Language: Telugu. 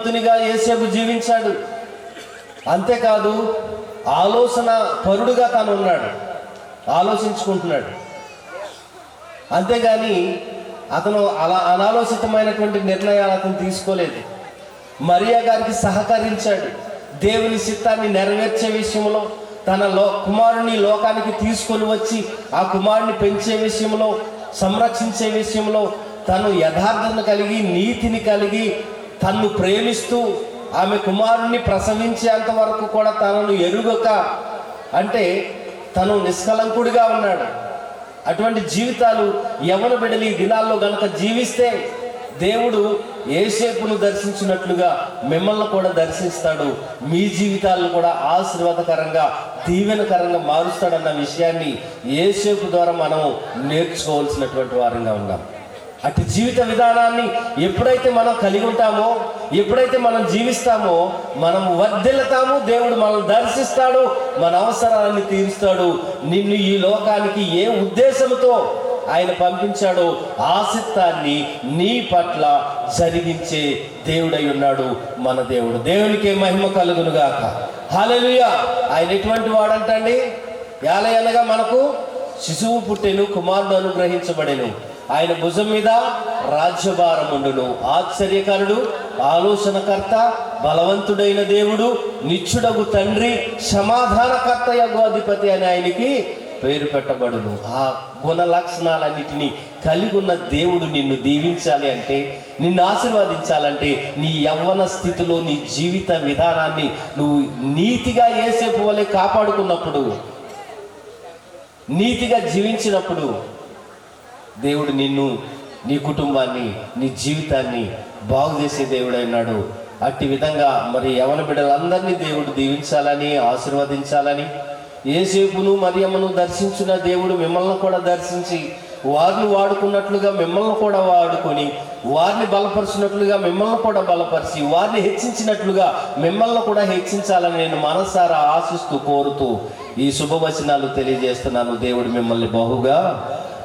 భక్తునిగా ఏసేపు జీవించాడు. అంతేకాదు ఆలోచన పరుడుగా తాను ఉన్నాడు. ఆలోచించుకుంటున్నాడు. అంతేగాని అతను అలా అనాలోచితమైనటువంటి నిర్ణయాలు అతను తీసుకోలేదు. మరియా గారికి సహకరించాడు. దేవుని చిత్తాన్ని నెరవేర్చే విషయంలో తన లో కుమారుని లోకానికి తీసుకొని వచ్చి ఆ కుమారుని పెంచే విషయంలో సంరక్షించే విషయంలో తను యథార్థతను కలిగి నీతిని కలిగి తన్ను ప్రేమిస్తూ ఆమె కుమారుణ్ణి ప్రసవించేంత వరకు కూడా తనను ఎరుగక అంటే తను నిష్కలంకుడిగా ఉన్నాడు. అటువంటి జీవితాలు యవన బిడలి ఈ దినాల్లో గనక జీవిస్తే దేవుడు ఏసేపును దర్శించినట్లుగా మిమ్మల్ని కూడా దర్శిస్తాడు. మీ జీవితాలను కూడా ఆశీర్వాదకరంగా దీవెనకరంగా మారుస్తాడన్న విషయాన్ని ఏసేపు ద్వారా మనం నేర్చుకోవాల్సినటువంటి వారంగా ఉన్నాం. అటు జీవిత విధానాన్ని ఎప్పుడైతే మనం కలిగి ఉంటామో ఎప్పుడైతే మనం జీవిస్తామో మనం వర్ధిల్లుతాము దేవుడు మనల్ని దర్శిస్తాడు మన అవసరాలను తీరుస్తాడు. నిన్ను ఈ లోకానికి ఏ ఉద్దేశంతో ఆయన పంపించాడో ఆ నీ పట్ల జరిగించే దేవుడై ఉన్నాడు మన దేవుడు. దేవునికే మహిమ కలుగును గాక ఆయన ఎటువంటి వాడంటండి? యాలయనగా మనకు శిశువు పుట్టెను కుమారుడు అనుగ్రహించబడెను. ఆయన భుజం మీద రాజ్యభారముండును. ఆశ్చర్యకరుడు ఆలోచనకర్త బలవంతుడైన దేవుడు నిచ్చుడగు తండ్రి సమాధానకర్త యగు అని ఆయనకి పేరు పెట్టబడును. ఆ గుణ లక్షణాలన్నిటినీ కలిగి ఉన్న దేవుడు నిన్ను దీవించాలి అంటే నిన్ను ఆశీర్వదించాలంటే నీ యవ్వన స్థితిలో నీ జీవిత విధానాన్ని నువ్వు నీతిగా ఏసేపు వలె కాపాడుకున్నప్పుడు నీతిగా జీవించినప్పుడు దేవుడు నిన్ను నీ కుటుంబాన్ని నీ జీవితాన్ని బాగు చేసే దేవుడై అట్టి విధంగా మరి యవన బిడ్డలందరినీ దేవుడు దీవించాలని ఆశీర్వదించాలని ఏసేపును మరియమ్మను దర్శించిన దేవుడు మిమ్మల్ని కూడా దర్శించి వారిని వాడుకున్నట్లుగా మిమ్మల్ని కూడా వాడుకొని వారిని బలపరిచినట్లుగా మిమ్మల్ని కూడా బలపరిచి వారిని హెచ్చించినట్లుగా మిమ్మల్ని కూడా హెచ్చించాలని నేను మనసారా ఆశిస్తూ కోరుతూ ఈ శుభవచనాలు తెలియజేస్తున్నాను. దేవుడు మిమ్మల్ని బహుగా